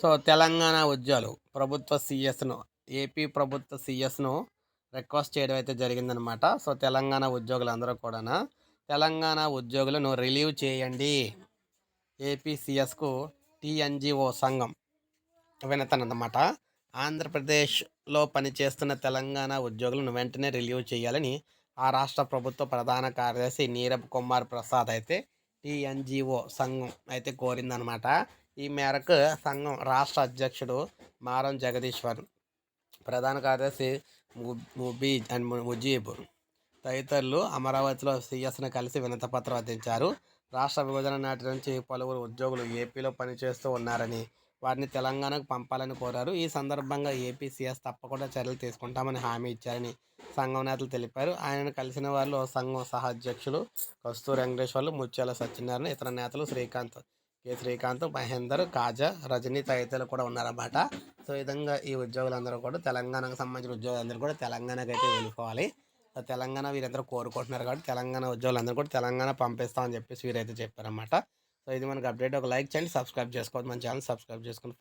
So Telangana ఉద్యోగులు ప్రభుత్వ సిఎస్ను AP ప్రభుత్వ సిఎస్ను రిక్వెస్ట్ చేయడం అయితే జరిగిందనమాట. సో తెలంగాణ ఉద్యోగులందరూ కూడా తెలంగాణ ఉద్యోగులను రిలీవ్ చేయండి. ఏపీసీఎస్కు టీఎన్జిఓ సంఘం వినతనమాట ఆంధ్రప్రదేశ్లో పనిచేస్తున్న తెలంగాణ ఉద్యోగులను వెంటనే రిలీవ్ చేయాలని ఆ రాష్ట్ర ప్రభుత్వ ప్రధాన కార్యదర్శి నీరబ్ కుమార్ ప్రసాద్ అయితే టీఎన్జిఓ సంఘం అయితే కోరిందనమాట. ఈ మేరకు సంఘం రాష్ట్ర అధ్యక్షుడు మారం జగదీశ్వర్ ప్రధాన కార్యదర్శి ముబీ అండ్ ముజీబ్ తదితరులు అమరావతిలో సీఎస్ను కలిసి వినతపత్రం అందించారు. రాష్ట్ర విభజన నాటి నుంచి పలువురు ఉద్యోగులు ఏపీలో పనిచేస్తూ ఉన్నారని వారిని తెలంగాణకు పంపాలని కోరారు. ఈ సందర్భంగా ఏపీ సీఎస్ తప్పకుండా చర్యలు తీసుకుంటామని హామీ ఇచ్చారని సంఘం నేతలు తెలిపారు. ఆయనను కలిసిన వారిలో సంఘం సహ అధ్యక్షులు కస్తూరి వెంకటేశ్వర్లు ముత్యాల సత్యనారాయణ ఇతర నేతలు శ్రీకాంత్ కె శ్రీకాంత్ మహేందర్ కాజా రజనీ తదితరులు కూడా ఉన్నారన్నమాట. సో ఈ విధంగా ఈ ఉద్యోగులందరూ కూడా తెలంగాణకు సంబంధించిన ఉద్యోగులందరూ కూడా తెలంగాణకు అయితే వెళ్ళిపోవాలి. తెలంగాణ వీరందరూ కోరుకుంటున్నారు కాబట్టి తెలంగాణ ఉద్యోగులందరూ కూడా తెలంగాణ పంపిస్తామని చెప్పేసి వీరైతే చెప్పారన్నమాట. సో ఇది మనకు అప్డేట్. ఒక లైక్ చేయండి సబ్స్క్రైబ్ చేసుకోవద్దు. మన ఛానల్ సబ్స్క్రైబ్ చేసుకుని